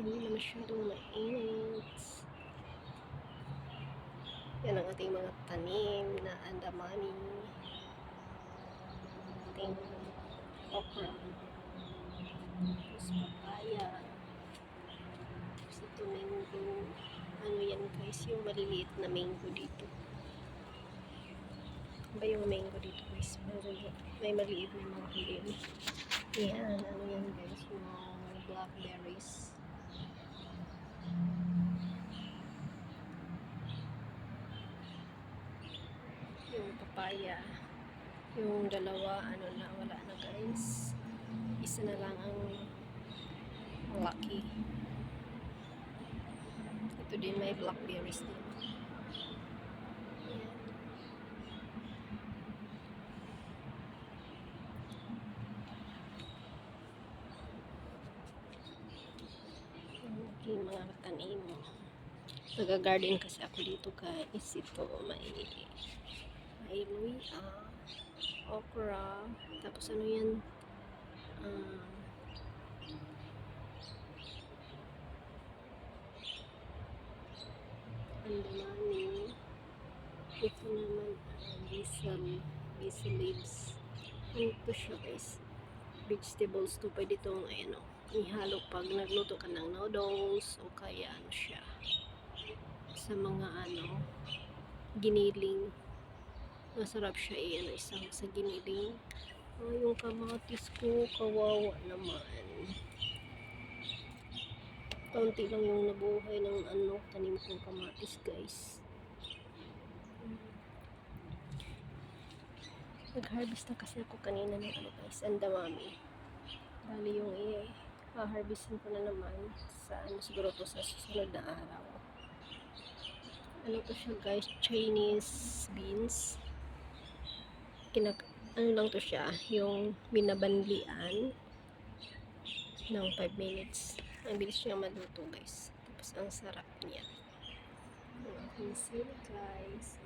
Hindi na masyadong mainit. Yan ang ating mga tanim na andamani. Ating okra. Tapos papaya. Tapos ito mango. Ano yan guys, yung maliliit na mango dito. Ano ba yung mango dito guys? May maliit na mga kulim. Yan, ano yan guys, yung blackberries. Yung papaya. Yung dalawa, ano na, wala na guys. Isa na lang ang malaki. Ito din may blackberries din. Aking mga tanim. Nag-garden kasi ako dito guys. Ito may may luya, okra, tapos ano yan? Um, andamani. Ito naman uh, basil, basil leaves. Ano to siya guys? Vegetables to. Pwede itong ano, ihalo pag nagluto ka ng noodles o kaya ano siya sa mga ano giniling masarap siya eh ano isang sa giniling oh, yung kamatis ko kawawa naman. Kaunti lang yung nabuhay ng ano tanim kong kamatis guys. Nag-harvest na kasi ako kanina ng ano guys ang damami bali yung i harvestin ko na naman sa ano siguro to sa susunod na araw. Ano to siya guys? Chinese beans kinak ano lang to siya yung binabanlian ng 5 minutes. Ang bilis niya maluto guys. Tapos ang sarap niya. Ang aking sili guys.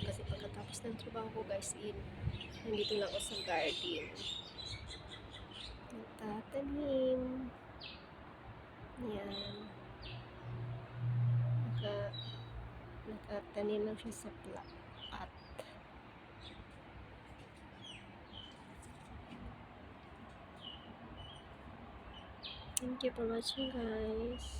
Kasi pagkatapos ng trabaho ko guys in nandito lang ako sa garden. Nagtatanim yan naka nakatanim lang siya sa plat thank you for watching guys